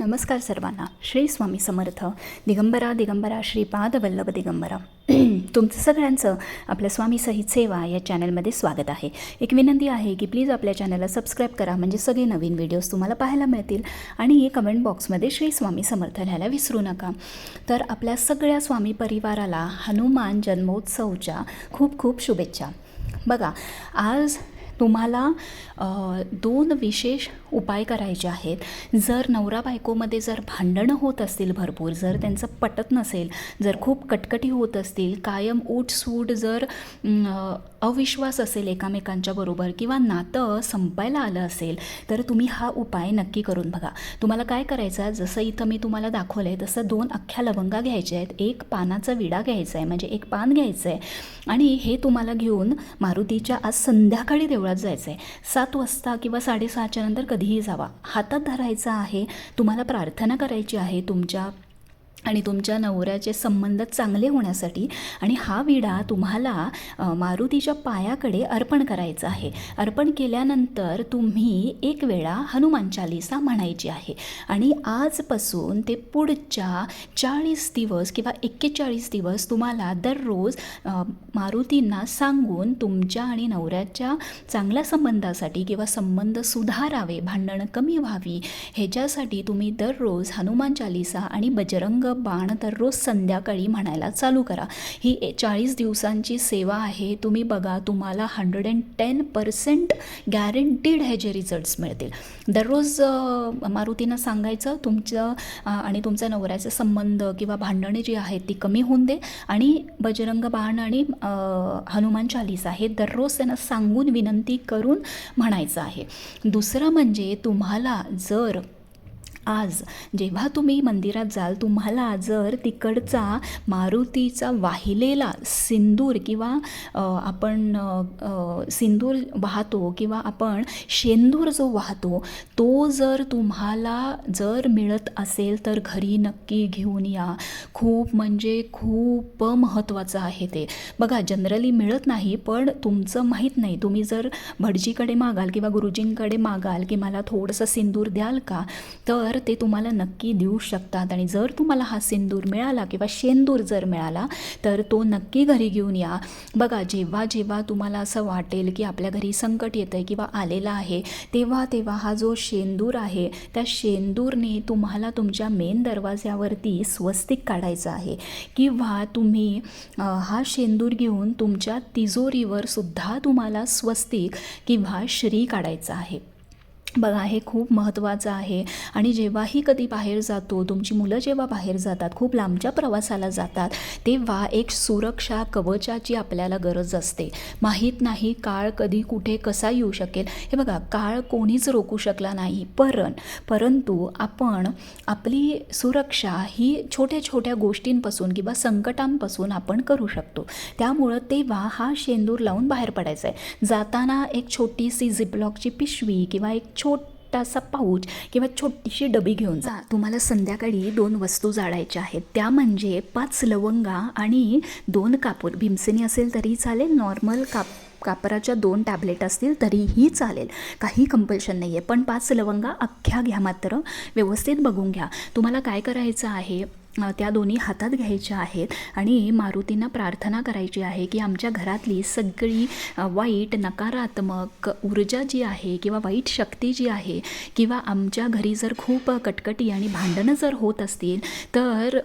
नमस्कार सर्वांना. श्री स्वामी समर्थ. दिगंबरा दिगंबरा श्रीपाद वल्लभ दिगंबरा. तुमचं सगळ्यांचं आपल्या स्वामी सहित सेवा या चॅनलमध्ये स्वागत आहे. एक विनंती आहे की प्लीज आपल्या चॅनलला सबस्क्राईब करा म्हणजे सगळे नवीन व्हिडिओज तुम्हाला पाहायला मिळतील आणि हे कमेंट बॉक्समध्ये श्री स्वामी समर्थ लिहायला विसरू नका. तर आपल्या सगळ्या स्वामी परिवाराला हनुमान जन्मोत्सवच्या खूप खूप शुभेच्छा. बघा आज तुम्हाला दोन विशेष उपाय करायचे आहेत. जर नवरा बायकोमध्ये जर भांडणं होत असतील भरपूर जर त्यांचं पटत नसेल जर खूप कटकटी होत असतील कायम सूट जर अविश्वास असेल एकामेकांच्या बरोबर किंवा नातं संपायला आलं असेल तर तुम्ही हा उपाय नक्की करून बघा. तुम्हाला काय करायचं आहे? जसं इथं मी तुम्हाला दाखवलं आहे तसं दोन अख्ख्या लवंगा घ्यायच्या आहेत. एक पानाचा विडा घ्यायचा आहे म्हणजे एक पान घ्यायचं आहे आणि हे तुम्हाला घेऊन मारुतीच्या आज संध्याकाळी देवळात जायचं आहे सात वाजता किंवा साडेसहाच्या नंतर कधीही जावा. हातात धरायचा आहे तुम्हाला प्रार्थना करायची आहे तुमच्या आणि तुमच्या नवऱ्याचे संबंध चांगले होण्यासाठी आणि हा विडा तुम्हाला मारुतीच्या पायाकडे अर्पण करायचा आहे. अर्पण केल्यानंतर तुम्ही एक वेळा हनुमान चालिसा म्हणायची आहे. आणि आजपासून ते पुढच्या चाळीस दिवस किंवा एक्केचाळीस दिवस तुम्हाला दररोज मारुतींना सांगून तुमच्या आणि नवऱ्याच्या चांगल्या संबंधासाठी किंवा संबंध सुधारावे भांडणं कमी व्हावी ह्याच्यासाठी तुम्ही दररोज हनुमान चालिसा आणि बजरंग बाण दररोज संध्याकाळी म्हणायला चालू करा. ही चाळीस दिवसांची सेवा आहे. तुम्ही बघा तुम्हाला hundred and ten percent guaranteed ह्याचे रिझल्ट्स मिळतील. दररोज मारुतीनं सांगायचं तुमचं आणि तुमच्या नवऱ्याचे संबंध किंवा भांडणे जी आहेत ती कमी होऊन दे. आणि बजरंग बाण आणि हनुमान चालीसा हे दररोज त्यांना सांगून विनंती करून म्हणायचं आहे. दुसरं म्हणजे तुम्हाला जर आज जेव्हा तुम्ही मंदिरात जाल तुम्हाला जर तिकडचा मारुतीचा वाहिलेला सिंदूर किंवा आपण सिंदूर वाहतो किंवा आपण शेंदूर जो वाहतो तो जर तुम्हाला जर मिळत असेल तर घरी नक्की घेऊन या. खूप म्हणजे खूप महत्त्वाचं आहे ते. बघा जनरली मिळत नाही पण तुमचं माहीत नाही. तुम्ही जर भटजीकडे मागाल किंवा गुरुजींकडे मागाल की मला थोडंसं सिंदूर द्याल का? तर तर ते तुम्हाला नक्की देऊ शकतात. आणि जर तुम्हाला हा सिंदूर मिळाला किंवा शेंदूर जर मिळाला तर तो नक्की घरी घेऊन या. बघा जेव्हा जेव्हा तुम्हाला असं वाटेल की आपल्या घरी संकट येतं आहे किंवा आलेलं आहे तेव्हा तेव्हा हा जो शेंदूर आहे त्या शेंदूरने तुम्हाला तुमच्या मेन दरवाज्यावरती स्वस्तिक काढायचं आहे. किंवा तुम्ही हा शेंदूर घेऊन तुमच्या तिजोरीवर सुद्धा तुम्हाला स्वस्तिक किंवा श्री काढायचं आहे. बघा हे खूप महत्त्वाचं आहे. आणि जेव्हाही कधी बाहेर जातो तुमची मुलं जेव्हा बाहेर जातात खूप लांबच्या प्रवासाला जातात तेव्हा एक सुरक्षा कवचाची आपल्याला गरज असते. माहीत नाही काळ कधी कुठे कसा येऊ शकेल. हे बघा काळ कोणीच रोखू शकला नाही. परण परंतु आपण आपली सुरक्षा ही छोट्या छोट्या गोष्टींपासून किंवा संकटांपासून आपण करू शकतो. त्यामुळं तेव्हा हा शेंदूर लावून बाहेर पडायचा आहे जाताना एक छोटीशी झिपलॉकची पिशवी किंवा एक छोटासा पाऊच किंवा छोटीशी डबी घेऊन जा. तुम्हाला संध्याकाळी दोन वस्तू जाळायच्या आहेत. त्या म्हणजे पाच लवंगा आणि दोन कापूर. भीमसेनी असेल तरी चालेल. नॉर्मल काप कापराच्या दोन टॅबलेट असतील तरीही चालेल. काही कंपल्शन नाही आहे पण पाच लवंगा अख्ख्या घ्या मात्र. व्यवस्थित बघून घ्या. तुम्हाला काय करायचं आहे? त्या दोन्ही हातात घ्यायच्या आहेत आणि मारुतींना प्रार्थना करायची आहे की आमच्या घरातली सगळी वाईट नकारात्मक ऊर्जा जी आहे किंवा वाईट शक्ती जी आहे किंवा आमच्या घरी जर खूप कटकटी आणि भांडणं जर होत असतील तर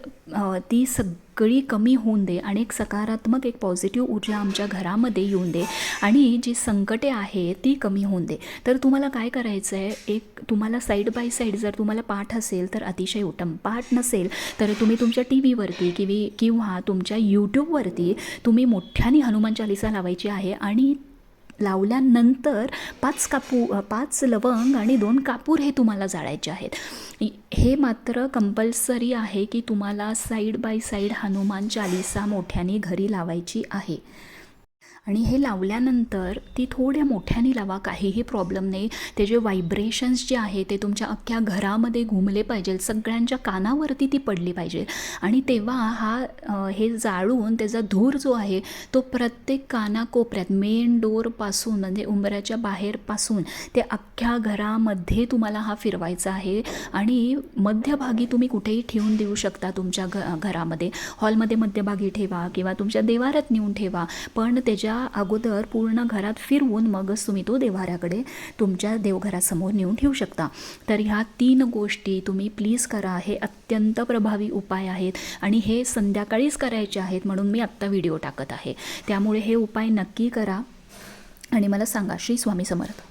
ती सग सगळी कमी होऊन दे आणि एक सकारात्मक एक पॉझिटिव्ह ऊर्जा आमच्या घरामध्ये येऊन दे आणि जी संकटे आहे ती कमी होऊन दे. तर तुम्हाला काय करायचं आहे एक तुम्हाला साईड बाय साईड जर तुम्हाला पाठ असेल तर अतिशय उत्तम. पाठ नसेल तर तुम्ही तुमच्या टी व्हीवरती किंवा किंवा तुमच्या यूट्यूबवरती तुम्ही मोठ्याने हनुमान चालिसा लावायची आहे आणि लावल्यानंतर पाच कापू पाच लवंग आणि दोन कापूर हे तुम्हाला जाळायचे आहेत. हे मात्र कंपल्सरी आहे की तुम्हाला side by side Hanuman Chalisa मोठ्याने घरी लावायची आहे. आणि हे लावल्यानंतर ती थोड्या मोठ्याने लावा काहीही प्रॉब्लेम नाही. ते जे व्हायब्रेशन्स जे आहे ते तुमच्या अख्ख्या घरामध्ये घुमले पाहिजे. सगळ्यांच्या कानावरती ती पडली पाहिजे. आणि तेव्हा हा हे जाळून त्याचा धूर जो आहे तो प्रत्येक कानाकोपऱ्यात मेन डोरपासून म्हणजे उंबऱ्याच्या बाहेरपासून ते अख्ख्या घरामध्ये तुम्हाला हा फिरवायचा आहे. आणि मध्यभागी तुम्ही कुठेही ठेवून देऊ शकता तुमच्या घ घरामध्ये. हॉलमध्ये मध्यभागी ठेवा किंवा तुमच्या देवारात नेऊन ठेवा. पण त्याच्या अगोदर पूर्ण घरात फिरवून मगच तुम्ही तो देवाऱ्याकडे तुमच्या देवघरासमोर नेऊन ठेवू शकता. तर ह्या तीन गोष्टी तुम्ही प्लीज करा. हे अत्यंत प्रभावी उपाय आहेत आणि हे संध्याकाळीच करायचे आहेत म्हणून मी आत्ता व्हिडिओ टाकत आहे. त्यामुळे हे उपाय नक्की करा. आणि मला सांगा श्री स्वामी समर्थ.